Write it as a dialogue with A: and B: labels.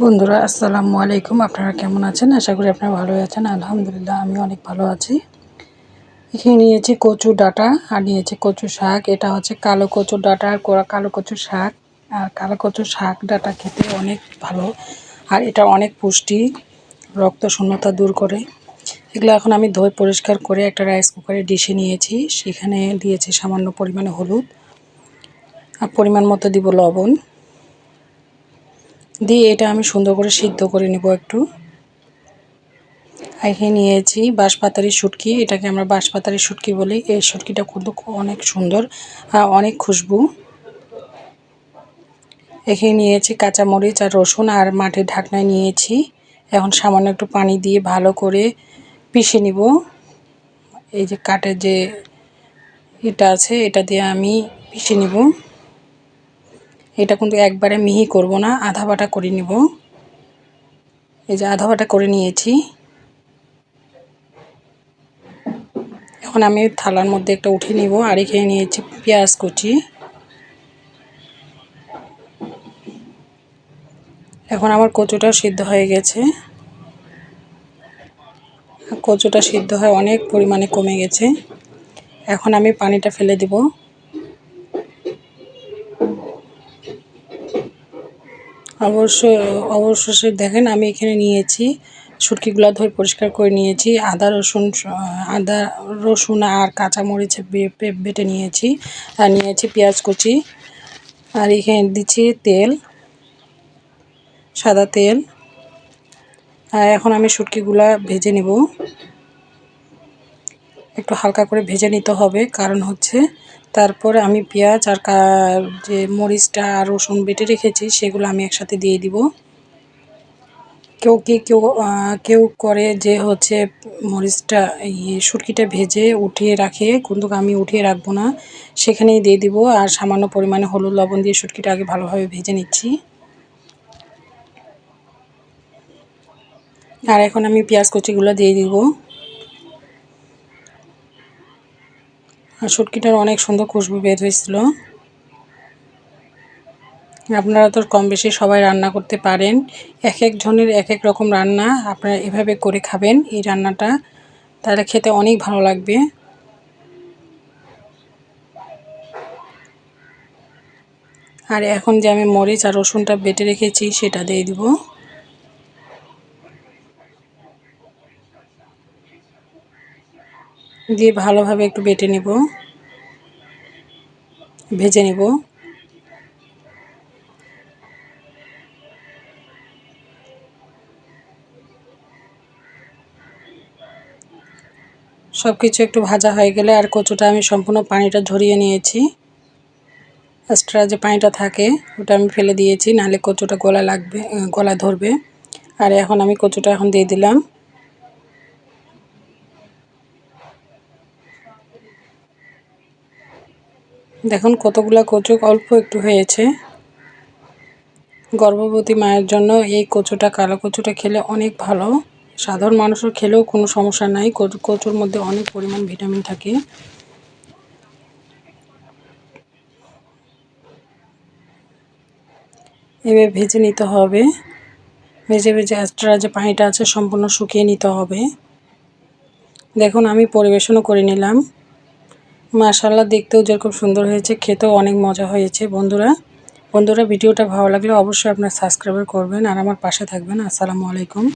A: বন্ধুরা, আসসালামু আলাইকুম। আপনারা কেমন আছেন? আশা করি আপনারা ভালো আছেন। আলহামদুলিল্লাহ, আমি অনেক ভালো আছি। এখানে নিয়েছি কচু ডাটা আর নিয়েছি কচু শাক। এটা হচ্ছে কালো কচুর ডাটা আর কালো কচু শাক। আর কালো কচু শাক ডাটা খেতে অনেক ভালো। আর এটা অনেক পুষ্টি, রক্ত শূন্যতা দূর করে। এগুলো এখন আমি ধুয়ে পরিষ্কার করে একটা রাইস কুকারে ডিশে নিয়েছি। সেখানে দিয়েছি সামান্য পরিমাণে হলুদ। আর পরিমাণ মতো দিব লবণ। দিয়ে এটা আমি সুন্দর করে সিদ্ধ করে নেব একটু। এখানে নিয়েছি বাঁশপাতারি শুটকি। এটাকে আমরা বাঁশপাতারি শুটকি বলি। এই শুটকিটা কিন্তু অনেক সুন্দর আর অনেক খুশবু। এখানে নিয়েছি কাঁচামরিচ আর রসুন আর মাটির ঢাকনায় নিয়েছি। এখন সামান্য একটু পানি দিয়ে ভালো করে পিষে নিব। এই যে কাঠের যে এটা আছে, এটা দিয়ে আমি পিষে নিব। এটা কিন্তু একবারে মিহি করব না, আধা বাটা করে নিব। এই যে আধা বাটা করে নিয়েছি। এখন আমি থালার মধ্যে একটা উঠে নিব আর এখানে নিয়েছি পেঁয়াজ কুচি। এখন আমার কচুটা সিদ্ধ হয়ে গেছে। কচুটা সিদ্ধ হয়ে অনেক পরিমাণে কমে গেছে। এখন আমি পানিটা ফেলে দিব। অবশ্যই অবশ্যই দেখেন আমি এখানে নিয়েছি শুটকিগুলো ধরে পরিষ্কার করে নিয়েছি, আদা রসুন আদা রসুন আর কাঁচামরিচ বেটে নিয়েছি, আর নিয়েছি পেঁয়াজ কুচি, আর এখানে দিচ্ছি তেল, সাদা তেল, আর এখন আমি শুটকিগুলা ভেজে নেব। একটু হালকা করে ভেজে নিতে হবে, কারণ হচ্ছে তারপরে আমি পেঁয়াজ আর যে মরিচটা আর রসুন বেটে রেখেছি, সেগুলো আমি একসাথে দিয়ে দিব। কেউ কি কেউ কেউ করে যে হচ্ছে মরিচটা ইয়ে সুটকিটা ভেজে উঠিয়ে রাখে, কিন্তু আমি উঠিয়ে রাখব না। সেখানেই দিয়ে দিব আর সামান্য পরিমাণে হলুদ লবণ দিয়ে সুটকিটা আগে ভালোভাবে ভেজে নিচ্ছি। আর এখন আমি পেঁয়াজ কুচিগুলো দিয়ে দিব। আর শুটকিটার অনেক সুন্দর খুশবু বের হয়েছিল। আপনারা তো কম বেশি সবাই রান্না করতে পারেন। এক এক জনের এক এক রকম রান্না আপনারা এভাবে করে খাবেন এই রান্নাটা। তাহলে খেতে অনেক ভালো লাগবে। আর এখন যে আমি মরিচ আর রসুনটা বেটে রেখেছি সেটা দিয়ে দিব। দিয়ে ভালোভাবে একটু বেটে নেব। ভেজে নেব। সব কিছু একটু ভাজা হয়ে গেলে আর কচুটা আমি সম্পূর্ণ পানিটা ঝরিয়ে নিয়েছি। এক্সট্রা যে পানিটা থাকে, ওটা আমি ফেলে দিয়েছি, নাহলে কচুটা গলা লাগবে গলা ধরবে। আর এখন আমি কচুটা এখন দিয়ে দিলাম। দেখুন, কতগুলা কচু অল্প একটু হয়েছে। গর্ভবতী মায়ের জন্য এই কচুটা, কালো কচুটা খেলে অনেক ভালো। সাধারণ মানুষের খেলেও কোনো সমস্যা নাই। কচুর মধ্যে অনেক পরিমাণ ভিটামিন থাকে। এবার ভেজে নিতে হবে। ভেজে ভেজে এক্সট্রা যে পানিটা আছে, সম্পূর্ণ শুকিয়ে নিতে হবে। দেখুন, আমি পরিবেশনও করে নিলাম। মাশাল্লাহ দেখতেও যেরকম সুন্দর হয়েছে, খেতেও অনেক মজা হয়েছে, বন্ধুরা। বন্ধুরা, ভিডিওটা ভালো লাগলে অবশ্যই আপনার সাবস্ক্রাইবার করবেন আর আমার পাশে থাকবেন। আসসালামু আলাইকুম।